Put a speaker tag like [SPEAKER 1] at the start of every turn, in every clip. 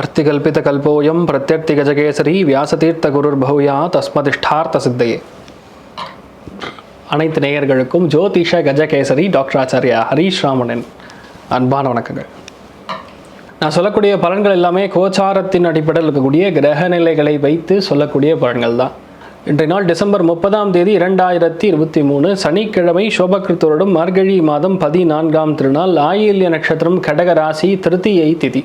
[SPEAKER 1] அர்த்திகல்பிதகல்போயம் பிரத்யர்த்திகஜகேசரி வியாசதீர்த்த குருர் பௌயா தஸ்மதிஷ்டார்த்த சித்தையே அனைத்து நேயர்களுக்கும் ஜோதிஷ கஜகேசரி டாக்டர் ஆச்சாரியா ஹரீஷ் ராமனின் அன்பான வணக்கங்கள். நான் சொல்லக்கூடிய பலன்கள் எல்லாமே கோச்சாரத்தின் அடிப்படையில் இருக்கக்கூடிய கிரக நிலைகளை வைத்து சொல்லக்கூடிய பலன்கள் தான். இன்றைய நாள் டிசம்பர் முப்பதாம் தேதி இரண்டாயிரத்தி இருபத்தி மூணு சனிக்கிழமை சோபகிருத்தோடும் மார்கழி மாதம் பதினான்காம் திருநாள் ஆயில்ய நட்சத்திரம் கடகராசி திருத்தியை திதி.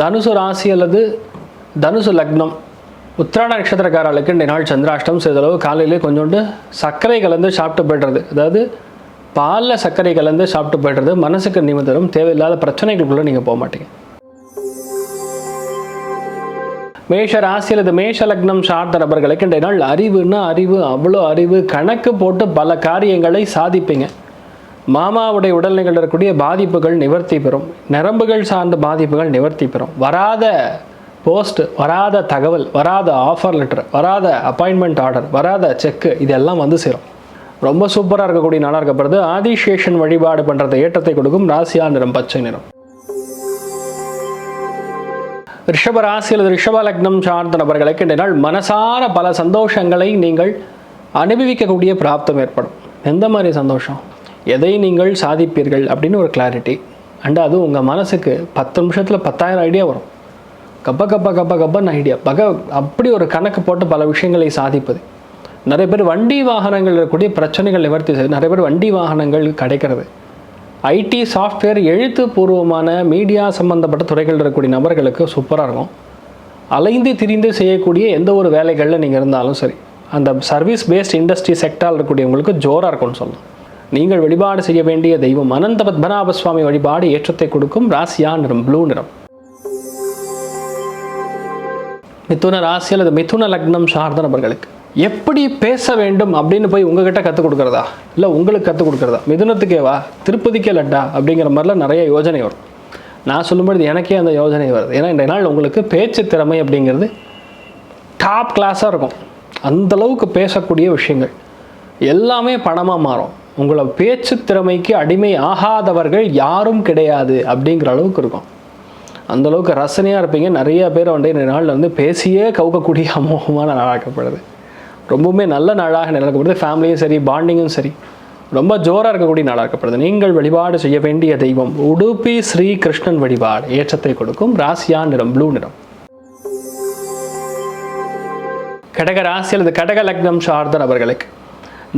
[SPEAKER 1] தனுசு ராசி அல்லது தனுசு லக்னம் உத்திராட நட்சத்திரக்காரர்களுக்கு இந்த நாள் சந்திராஷ்டம் சிறிதளவு காலையிலே கொஞ்சோண்டு சர்க்கரை கலந்து சாப்பிட்டு போய்டுறது. அதாவது பாலில் சர்க்கரை கலந்து சாப்பிட்டு போய்டுறது மனசுக்கு நிமித்தரும் தேவையில்லாத பிரச்சனைகளுக்குள்ளே நீங்கள் போக மாட்டீங்க. மேஷ ராசி அல்லது மேஷ லக்னம் சார்ந்த நபர்களுக்கு இன்றைய நாள் அறிவுன்னா அறிவு அவ்வளோ அறிவு கணக்கு போட்டு பல காரியங்களை சாதிப்பீங்க. மாமாவுடைய உடல்நிலையில் இருக்கக்கூடிய பாதிப்புகள் நிவர்த்தி பெறும். நரம்புகள் சார்ந்த பாதிப்புகள் நிவர்த்தி பெறும். வராத போஸ்ட் வராத தகவல் வராத ஆஃபர் லெட்டர் வராத அப்பாயின்மெண்ட் ஆர்டர் வராத செக்கு இதெல்லாம் வந்து சேரும். ரொம்ப சூப்பராக இருக்கக்கூடிய நாளாக இருக்கப்படுது ஆதிசேஷன் வழிபாடு பண்ணுறது ஏற்றத்தை கொடுக்கும் ராசியா நிறம் பச்சை நிறம். ரிஷப ராசி அல்லது ரிஷப லக்னம் சார்ந்த நபர்களுக்கு இந்த நாள் மனசார பல சந்தோஷங்களை நீங்கள் அனுபவிக்கக்கூடிய பிராப்தம் ஏற்படும். எந்த மாதிரி சந்தோஷம்? எதை நீங்கள் சாதிப்பீர்கள் அப்படின்னு ஒரு கிளாரிட்டி அண்ட் அது உங்கள் மனசுக்கு பத்து நிமிஷத்தில் பத்தாயிரம் ஐடியா வரும். கப்ப கப்ப கப்ப கப்பன் ஐடியா பக அப்படி ஒரு கணக்கு போட்டு பல விஷயங்களை சாதிப்பது. நிறைய பேர் வண்டி வாகனங்கள் இருக்கக்கூடிய பிரச்சனைகள் நிவர்த்தி செய்யுது நிறைய பேர் வண்டி வாகனங்கள் கிடைக்கிறது. ஐடி சாஃப்ட்வேர் எழுத்துப்பூர்வமான மீடியா சம்மந்தப்பட்ட துறைகள் இருக்கக்கூடிய நபர்களுக்கு சூப்பராக இருக்கும். அலைந்து திரிந்து செய்யக்கூடிய எந்த ஒரு வேலைகளில் நீங்கள் இருந்தாலும் சரி அந்த சர்வீஸ் பேஸ்ட் இண்டஸ்ட்ரி செக்டாரில் இருக்கக்கூடியவங்களுக்கு ஜோராக இருக்கும்னு சொல்லலாம். நீங்கள் வழிபாடு செய்ய வேண்டிய தெய்வம் அனந்த பத்மநாப சுவாமி வழிபாடு ஏற்றத்தை கொடுக்கும் ராசியா நிறம் ப்ளூ நிறம். மிதுன ராசி அல்லது மிதுன லக்னம் சார்ந்த நபர்களுக்கு எப்படி பேச வேண்டும் அப்படின்னு போய் உங்ககிட்ட கற்றுக் கொடுக்குறதா? இல்லை உங்களுக்கு கற்றுக் கொடுக்குறதா? மிதுனத்துக்கேவா திருப்பதிக்கே லட்டா அப்படிங்கிற மாதிரிலாம் நிறைய யோஜனை வரும். நான் சொல்லும்பொழுது எனக்கே அந்த யோஜனை வருது. ஏன்னா இந்த நாள் உங்களுக்கு பேச்சு திறமை அப்படிங்கிறது டாப் கிளாஸாக இருக்கும். அந்தளவுக்கு பேசக்கூடிய விஷயங்கள். எல்லாமே பணமாக மாறும். உங்களை பேச்சு திறமைக்கு அடிமை ஆகாதவர்கள் யாரும் கிடையாது அப்படிங்கிற அளவுக்கு இருக்கும். அந்தளவுக்கு ரசனையாக இருப்பீங்க. நிறைய பேர் வந்து இந்த நாளில் வந்து பேசியே கவுக்கக்கூடிய அமோகமான நாளாக்கப்படுது. ரொம்பவுமே நல்ல நாளாக நிலக்கப்படுது. ஃபேமிலியும் சரி பாண்டிங்கும் சரி. ரொம்ப ஜோராக இருக்கக்கூடிய நாளாக இருக்கப்படுது நீங்கள் வழிபாடு செய்ய வேண்டிய தெய்வம் உடுப்பி ஸ்ரீ கிருஷ்ணன் வழிபாடு. ஏற்றத்தை கொடுக்கும். ராசியா நிறம் ப்ளூ நிறம். கடக ராசி அல்லது கடக லக்னம் சார்ந்த நபர்களுக்கு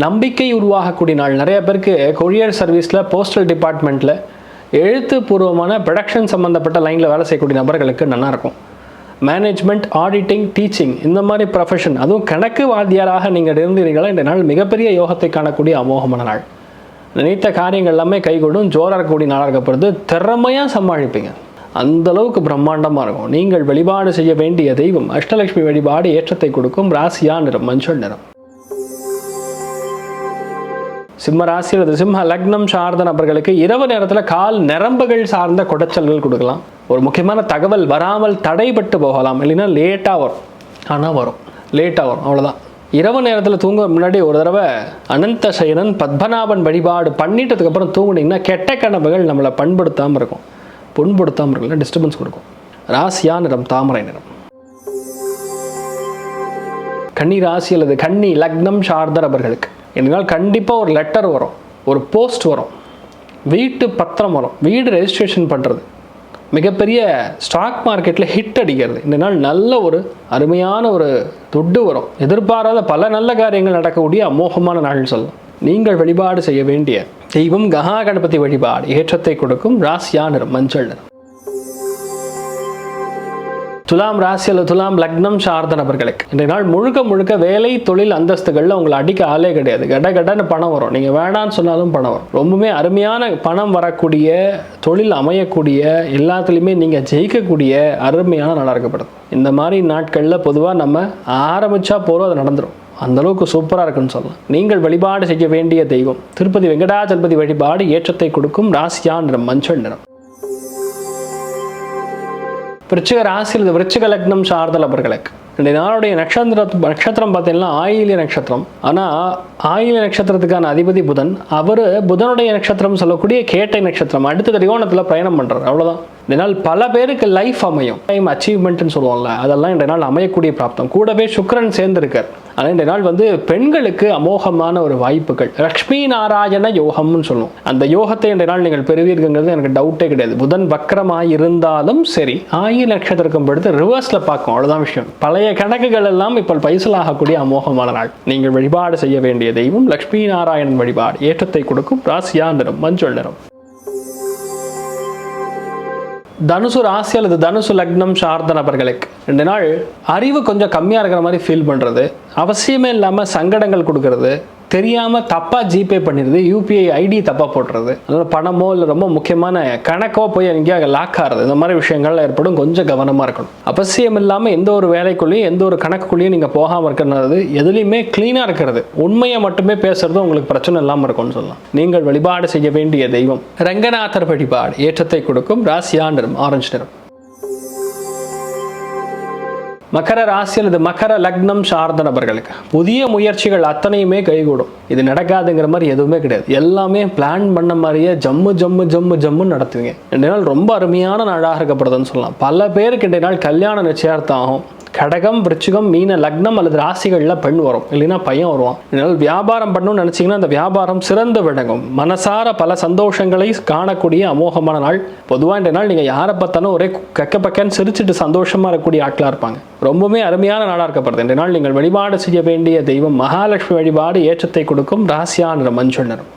[SPEAKER 1] நம்பிக்கை உருவாகக்கூடிய நாள். நிறைய பேருக்கு கொரியர் சர்வீஸில் போஸ்டல் டிபார்ட்மெண்ட்டில் எழுத்துப்பூர்வமான ப்ரொடக்ஷன் சம்மந்தப்பட்ட லைனில் வேலை செய்யக்கூடிய நபர்களுக்கு நல்லாயிருக்கும் மேனேஜ்மெண்ட் ஆடிட்டிங் டீச்சிங் இந்த மாதிரி ப்ரொஃபஷன் அதுவும் கணக்கு வாத்தியாராக நீங்கள் இருந்தீர்களா? இந்த நாள் மிகப்பெரிய யோகத்தை காணக்கூடிய அமோகமான நாள். நினைத்த காரியங்கள் எல்லாமே கைகூடும். ஜோராக இருக்கக்கூடிய நாளாக இருக்கப்படுது. திறமையாக சமாளிப்பீங்க. அந்த அளவுக்கு பிரம்மாண்டமாக இருக்கும். நீங்கள் வழிபாடு செய்ய வேண்டிய தெய்வம் அஷ்டலட்சுமி வழிபாடு ஏற்றத்தை கொடுக்கும். ராசியா நிறம் மஞ்சள் நிறம். சிம்ம ராசி அல்லது சிம்ம லக்னம் சார்ந்த நபர்களுக்கு இரவு நேரத்தில் கால் நரம்புகள் சார்ந்த குடைச்சல்கள் கொடுக்கலாம். ஒரு முக்கியமான தகவல் வராமல் தடைபட்டு போகலாம். இல்லைன்னா லேட்டாக வரும். ஆனால் வரும். லேட்டாக வரும். அவ்வளோதான் இரவு நேரத்தில் தூங்க முன்னாடி ஒரு தடவை அனந்த சயனன் பத்மநாபன் வழிபாடு பண்ணிட்டதுக்கப்புறம் தூங்குனீங்கன்னா கெட்ட கனவுகள் நம்மளை பண்படுத்தாமல் இருக்கும். புண்படுத்தாமல் இருக்குல்ல டிஸ்டர்பன்ஸ் கொடுக்கும். ராசியா நிறம் தாமரை நிறம். கன்னி ராசி அல்லது கன்னி லக்னம் சார்ந்த நபர்களுக்கு இதனால் கண்டிப்பாக ஒரு லெட்டர் வரும் ஒரு போஸ்ட் வரும். வீட்டு பத்திரம் வரும். வீடு ரெஜிஸ்ட்ரேஷன் பண்ணுறது மிகப்பெரிய ஸ்டாக் மார்க்கெட்டில் ஹிட் அடிக்கிறது. இந்த நாள் நல்ல ஒரு அருமையான ஒரு துட்டு வரும். எதிர்பாராத பல நல்ல காரியங்கள் நடக்கக்கூடிய அமோகமான நாள்னு சொல்லலாம். நீங்கள் வழிபாடு செய்ய வேண்டிய தெய்வம் கஹா கணபதி வழிபாடு ஏற்றத்தை கொடுக்கும் ராசியா நிறம் மஞ்சள் நிறம். துலாம் ராசி அல்லது துலாம் லக்னம் சார்ந்த நபர்களுக்கு. இன்றைய நாள் முழுக்க முழுக்க வேலை தொழில் அந்தஸ்துகளில் உங்களை அடிக்க ஆளே கிடையாது. கட கடன்னு பணம் வரும். நீங்கள் வேணான்னு சொன்னாலும் பணம் வரும். ரொம்பவுமே அருமையான பணம் வரக்கூடிய தொழில் அமையக்கூடிய எல்லாத்துலேயுமே நீங்கள் ஜெயிக்கக்கூடிய அருமையான நாளாக இருக்கப்படுது. இந்த மாதிரி நாட்களில் பொதுவாக நம்ம ஆரம்பித்தா போகிறோம் அது நடந்துடும் அந்த அளவுக்கு சூப்பராக இருக்குன்னு சொல்லலாம். நீங்கள் வழிபாடு செய்ய வேண்டிய தெய்வம். திருப்பதி வெங்கடாச்சலபதி வழிபாடு ஏற்றத்தை கொடுக்கும் ராசியா நிறம் மஞ்சள் நிறம். விருச்சிக ராசியில் இது விருச்சிக லக்னம் சார்ந்த நபர்களுக்கு. இந்த நாளுடைய நட்சத்திர நட்சத்திரம் பார்த்தீங்கன்னா ஆயிலிய நட்சத்திரம். ஆனால் ஆயிலிய நட்சத்திரத்துக்கான அதிபதி புதன். அவர் புதனுடைய நட்சத்திரம் சொல்லக்கூடிய கேட்டை நட்சத்திரம். அடுத்த திரிகோணத்தில் பயணம் பண்ணுறார் அவ்வளோதான் இதனால் பல பேருக்கு லைஃப் அமையும். டைம் அச்சீவ்மெண்ட்னு சொல்லுவாங்கள்ல அதெல்லாம் இந்த நாள் அமையக்கூடிய பிராப்தம். கூடவே சுக்கரன் சேர்ந்திருக்கார். ஆனால் இந்த நாள் வந்து பெண்களுக்கு அமோகமான ஒரு வாய்ப்புகள். லக்ஷ்மி நாராயண யோகம்னு சொல்லுவோம். அந்த யோகத்தை இந்த நாள் நீங்கள் பெறுவீர்கள்ங்கிறது எனக்கு டவுட்டே கிடையாது. புதன் வக்கரமாக இருந்தாலும் சரி ஆயி நட்சத்திரம் படுத்து ரிவர்ஸில் பார்க்கும். அவ்வளோதான் விஷயம். பழைய கணக்குகள் எல்லாம் இப்போ பைசலாகக்கூடிய அமோகமான நாள். நீங்கள் வழிபாடு செய்ய வேண்டிய தெய்வம் லக்ஷ்மி நாராயணன் வழிபாடு. ஏற்றத்தை கொடுக்கும் ராசியா நிறம் மஞ்சள் நிறம். தனுசு ராசி அல்லது தனுசு லக்னம் சார்ந்த நபர்களுக்கு ரெண்டு நாள் அறிவு கொஞ்சம் கம்மியாக இருக்கிற மாதிரி ஃபீல் பண்ணுறது அவசியமே இல்லாமல் சங்கடங்கள் கொடுக்கறது. தெரியாமல் தப்பாக ஜிபே பண்ணிடுது யூபிஐ ஐடி தப்பாக போடுறது அதனால் பணமோ இல்லை ரொம்ப முக்கியமான கணக்கோ போய் எங்கேயாவது லாக் ஆகிறது இந்த மாதிரி விஷயங்கள் ஏற்படும். கொஞ்சம் கவனமாக இருக்கணும். அவசியம் இல்லாமல் எந்த ஒரு வேலைக்குள்ளேயும் எந்த ஒரு கணக்குக்குள்ளேயும் நீங்கள் போகாமல் இருக்கிறது எதுலேயுமே க்ளீனாக இருக்கிறது. உண்மையை மட்டுமே பேசுறது உங்களுக்கு பிரச்சனை இல்லாமல் இருக்கும்னு சொல்லலாம். நீங்கள் வழிபாடு செய்ய வேண்டிய தெய்வம் ரங்கநாதர் வழிபாடு ஏற்றத்தை கொடுக்கும். ராசியா நிறம் ஆரஞ்சு நிறம். மகர ராசி அல்லது மகர லக்னம் சார்ந்த நபர்களுக்கு புதிய முயற்சிகள் அத்தனையுமே கைகூடும். இது நடக்காதுங்கிற மாதிரி எதுவுமே கிடையாது. எல்லாமே பிளான் பண்ண மாதிரியே ஜம்மு ஜம்மு ஜம்மு ஜம்முன்னு நடத்துவீங்க. ரெண்டு நாள் ரொம்ப அருமையான நாளாக இருக்கப்படுதுன்னு சொல்லலாம். பல பேருக்கு ரெண்டு நாள் கல்யாண நிச்சயார்த்தம் ஆகும். கடகம் விருச்சிகம் மீன லக்னம் அல்லது ராசிகளில் பெண் வரும். இல்லைன்னா பையன் வருவான். இதனால் வியாபாரம் பண்ணணும்னு நினச்சிங்கன்னா அந்த வியாபாரம் சிறந்து விளங்கும். மனசார பல சந்தோஷங்களை காணக்கூடிய அமோகமான நாள். பொதுவாக இந்த நாள் நீங்கள் யாரை பார்த்தாலும் ஒரே கக்க பக்கன்னு சிரிச்சிட்டு சந்தோஷமாக இருக்கக்கூடிய ஆட்களாக இருப்பாங்க. ரொம்பவுமே அருமையான நாளாக இருக்கப்படுது இந்த நாள் நீங்கள் வழிபாடு செய்ய வேண்டிய தெய்வம் மகாலட்சுமி வழிபாடு ஏற்றத்தை கொடுக்கும் ராசியான மஞ்சள் நிறம்.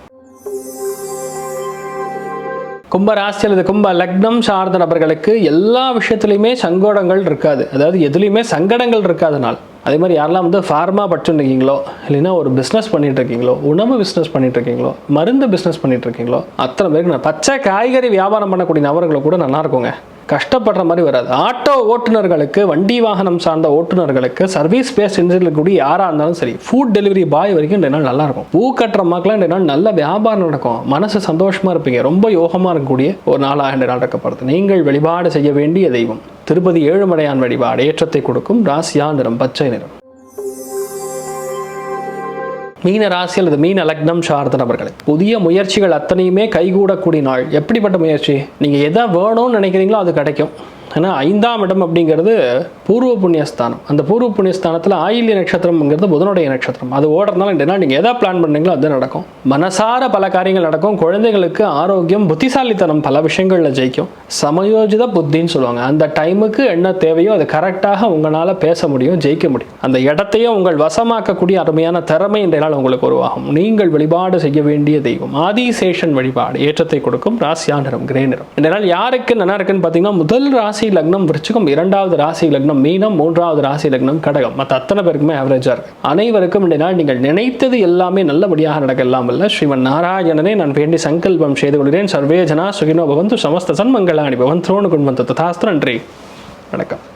[SPEAKER 1] கும்ப ராசி அல்லது கும்ப லக்னம் சார்ந்த நபர்களுக்கு எல்லா விஷயத்துலையுமே சங்கோடங்கள் இருக்காது. அதாவது எதுலேயுமே சங்கடங்கள் இருக்காதனால். அதே மாதிரி யாரெல்லாம் வந்து ஃபார்மா படிச்சுருக்கீங்களோ இல்லைன்னா ஒரு பிஸ்னஸ் பண்ணிட்டு இருக்கீங்களோ உணவு பிஸ்னஸ் பண்ணிட்டு இருக்கீங்களோ மருந்து பிஸ்னஸ் பண்ணிட்டு இருக்கீங்களோ அத்தனை பேருக்கு நான் பச்சை காய்கறி வியாபாரம் பண்ணக்கூடிய நபர்களை கூட நல்லா இருக்குங்க கஷ்டப்படுற மாதிரி வராது. ஆட்டோ ஓட்டுநர்களுக்கு வண்டி வாகனம் சார்ந்த ஓட்டுநர்களுக்கு சர்வீஸ் பேஸ் கூடிய யாராக இருந்தாலும் சரி ஃபுட் டெலிவரி பாய் வரைக்கும் ரெண்டு நாள் நல்லா இருக்கும். பூ கட்டுற மக்கள்லாம் ரெண்டு நாள் நல்ல வியாபாரம் நடக்கும். மனசு சந்தோஷமாக இருப்பீங்க. ரொம்ப யோகமாக இருக்கக்கூடிய ஒரு நாளாக ரெண்டு நாள் இருக்கப்படுது நீங்கள் வழிபாடு செய்ய வேண்டிய தெய்வம். திருப்பதி ஏழுமலையான் வழிபாடு ஏற்றத்தை கொடுக்கும். ராசியா நிறம் பச்சை நிறம். மீன ராசி அல்லது மீன லக்னம் சார்ந்த நபர்களை புதிய முயற்சிகள் அத்தனையுமே கைகூடக்கூடிய நாள். எப்படிப்பட்ட முயற்சி? நீங்கள் எதை வேணும்னு நினைக்கிறீங்களோ அது கிடைக்கும். ஏன்னா ஐந்தாம் இடம் அப்படிங்கிறது பூர்வ புண்ணியஸ்தானம். அந்த பூர்வ புண்ணியஸ்தானத்தில் ஆயில்ய நட்சத்திரம்ங்கிறது புதனுடைய நட்சத்திரம். அது ஓடுறதுனால என்ன நீங்கள் எதை பிளான் பண்ணீங்களோ அது நடக்கும். மனசார பல காரியங்கள் நடக்கும். குழந்தைகளுக்கு ஆரோக்கியம் புத்திசாலித்தனம் பல விஷயங்களில் ஜெயிக்கும். சமயோஜித புத்தின்னு சொல்லுவாங்க. அந்த டைமுக்கு என்ன தேவையோ அது கரெக்டாக உங்களால் பேச முடியும் ஜெயிக்க முடியும். அந்த இடத்தையும் உங்கள் வசமாக்கக்கூடிய அருமையான திறமை இன்றைய நாள் உங்களுக்கு உருவாகும். நீங்கள் வழிபாடு செய்ய வேண்டிய தெய்வம். ஆதிசேஷன் வழிபாடு ஏற்றத்தை கொடுக்கும். ராசியா நிறம் கிரே நிறம். இந்த நாள் யாருக்கு நல்லா இருக்குன்னு பார்த்தீங்கன்னா முதல் ராசி ராசி லக்னம் விருச்சிகம் இரண்டாவது ராசி லக்னம் மீனம் மூன்றாவது ராசி லக்னம் கடகம். மற்ற அத்தனை பேருக்குமே ஆவரேஜாக இருக்கு. அனைவருக்கும் நாள் நீங்கள் நினைத்தது எல்லாமே நல்லபடியாக நடக்கலாம் அல்ல. ஸ்ரீமன் நாராயணனே நான் வேண்டி சங்கல்பம் செய்து கொள்கிறேன். சர்வேஜனா சுகினோ பவந்து சமஸ்த சன்மங்களாணி பவன் திரோணு குண்வந்த நன்றி. வணக்கம்.